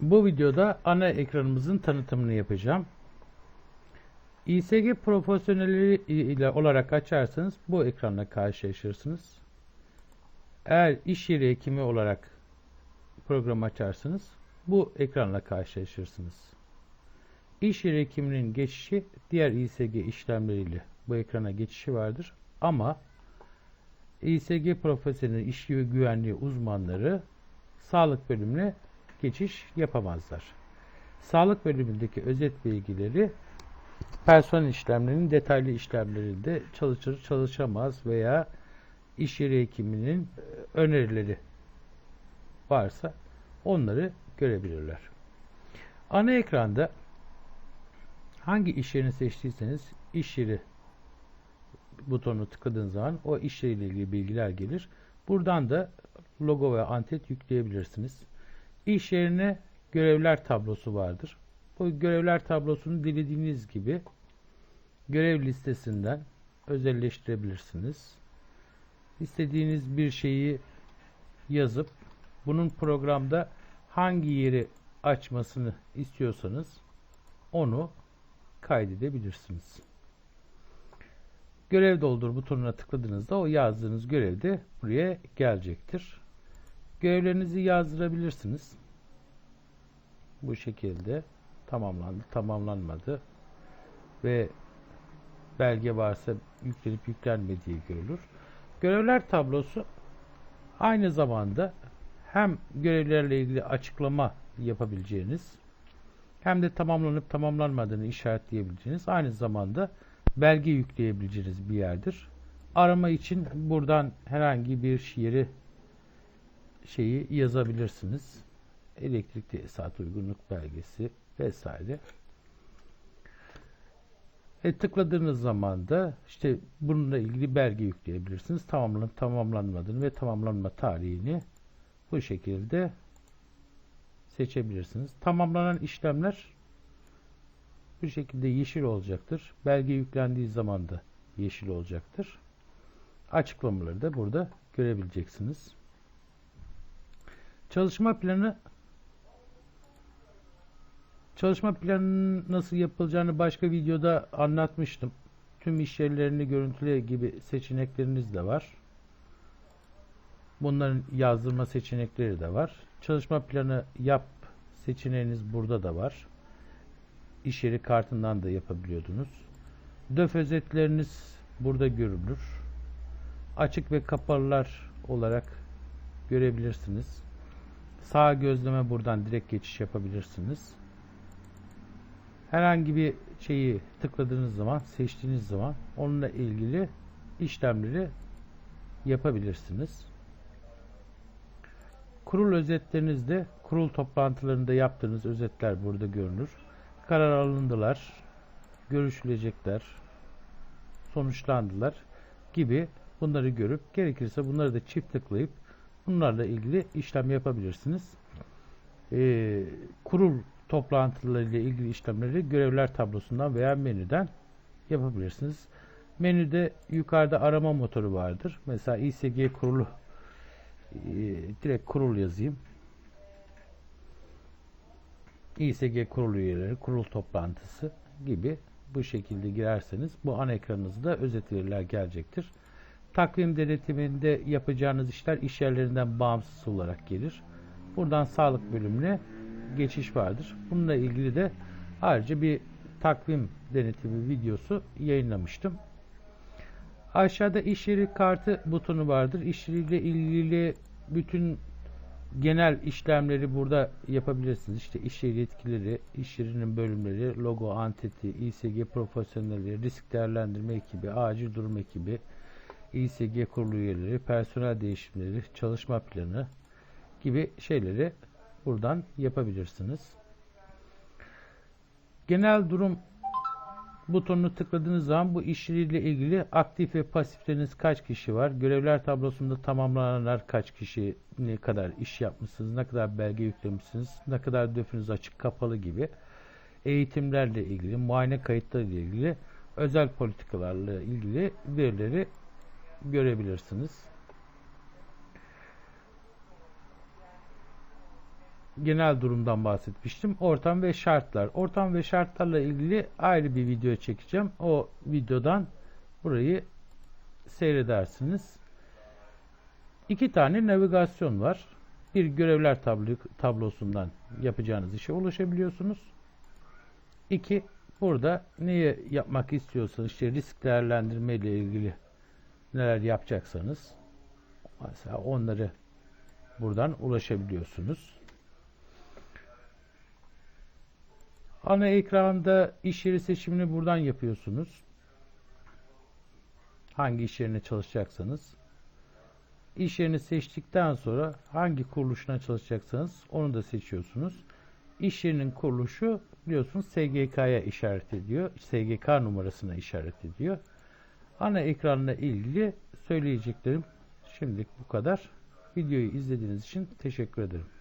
Bu videoda ana ekranımızın tanıtımını yapacağım. İSG profesyoneli ile olarak açarsanız bu ekranla karşılaşırsınız. Eğer iş yeri hekimi olarak program açarsanız bu ekranla karşılaşırsınız. İş yeri hekiminin geçişi diğer İSG işlemleriyle bu ekrana geçişi vardır. Ama İSG profesyonel iş güvenliği uzmanları sağlık bölümüne geçiş yapamazlar. Sağlık bölümündeki özet bilgileri personel işlemlerinin detaylı işlemlerinde çalışır çalışamaz veya iş yeri hekiminin e, önerileri varsa onları görebilirler. Ana ekranda hangi iş yerini seçtiyseniz iş yeri butonunu tıkladığınız zaman o iş yeriyle ilgili bilgiler gelir. Buradan da logo ve antet yükleyebilirsiniz. İş yerine görevler tablosu vardır. Bu görevler tablosunu dilediğiniz gibi görev listesinden özelleştirebilirsiniz. İstediğiniz bir şeyi yazıp bunun programda hangi yeri açmasını istiyorsanız onu kaydedebilirsiniz. Görev doldur butonuna tıkladığınızda o yazdığınız görev de buraya gelecektir. Görevlerinizi yazdırabilirsiniz. Bu şekilde tamamlandı, tamamlanmadı ve belge varsa yüklenip yüklenmediği görülür. Görevler tablosu aynı zamanda hem görevlerle ilgili açıklama yapabileceğiniz hem de tamamlanıp tamamlanmadığını işaretleyebileceğiniz aynı zamanda belge yükleyebileceğiniz bir yerdir. Arama için buradan herhangi bir yeri şeyi yazabilirsiniz. Elektrik tesisat uygunluk belgesi vesaire. E, tıkladığınız zaman da işte bununla ilgili belge yükleyebilirsiniz. Tamamlanıp tamamlanmadığını ve tamamlanma tarihini bu şekilde seçebilirsiniz. Tamamlanan işlemler bu şekilde yeşil olacaktır. Belge yüklendiği zaman da yeşil olacaktır. Açıklamaları da burada görebileceksiniz. Çalışma planı Çalışma planının nasıl yapılacağını başka videoda anlatmıştım. Tüm iş yerlerini görüntüle gibi seçenekleriniz de var. Bunların yazdırma seçenekleri de var. Çalışma planı yap seçeneğiniz burada da var. İş yeri kartından da yapabiliyordunuz. Döf özetleriniz burada görülür. Açık ve kapalılar olarak görebilirsiniz. Sağ gözleme buradan direkt geçiş yapabilirsiniz. Herhangi bir şeyi tıkladığınız zaman, seçtiğiniz zaman onunla ilgili işlemleri yapabilirsiniz. Kurul özetlerinizde kurul toplantılarında yaptığınız özetler burada görünür. Karar alındılar, görüşülecekler, sonuçlandılar gibi bunları görüp gerekirse bunları da çift tıklayıp bunlarla ilgili işlem yapabilirsiniz. Ee, kurul toplantılarıyla ilgili işlemleri görevler tablosundan veya menüden yapabilirsiniz. Menüde yukarıda arama motoru vardır. Mesela İSG kurulu e, direkt kurul yazayım. İSG kurulu üyeleri, kurul toplantısı gibi bu şekilde girerseniz bu ana ekranınızda özet veriler gelecektir. Takvim denetiminde yapacağınız işler iş yerlerinden bağımsız olarak gelir. Buradan sağlık bölümüne geçiş vardır. Bununla ilgili de ayrıca bir takvim denetimi videosu yayınlamıştım. Aşağıda iş yeri kartı butonu vardır. İş yeriyle ilgili bütün genel işlemleri burada yapabilirsiniz. İşte iş yeri yetkileri, iş yerinin bölümleri, logo, anteti, İSG profesyonelleri, risk değerlendirme ekibi, acil durum ekibi, İSG kurulu üyeleri, personel değişimleri, çalışma planı gibi şeyleri buradan yapabilirsiniz. Genel durum butonunu tıkladığınız zaman bu işleriyle ilgili aktif ve pasifleriniz kaç kişi var? Görevler tablosunda tamamlananlar kaç kişi, ne kadar iş yapmışsınız, ne kadar belge yüklemişsiniz, ne kadar döfünüz açık kapalı gibi eğitimlerle ilgili, muayene kayıtları ile ilgili özel politikalarla ilgili verileri görebilirsiniz. Genel durumdan bahsetmiştim. Ortam ve şartlar. Ortam ve şartlarla ilgili ayrı bir video çekeceğim. O videodan burayı seyredersiniz. İki tane navigasyon var. Bir görevler tablo, tablosundan yapacağınız işe ulaşabiliyorsunuz. İki, burada neyi yapmak istiyorsanız işte risk değerlendirme ile ilgili neler yapacaksanız mesela onları buradan ulaşabiliyorsunuz. Ana ekranda iş yeri seçimini buradan yapıyorsunuz. Hangi iş yerine çalışacaksanız. İş yerini seçtikten sonra hangi kuruluşuna çalışacaksanız onu da seçiyorsunuz. İş yerinin kuruluşu biliyorsunuz SGK'ya işaret ediyor. SGK numarasına işaret ediyor. Ana ekranla ilgili söyleyeceklerim şimdilik bu kadar. Videoyu izlediğiniz için teşekkür ederim.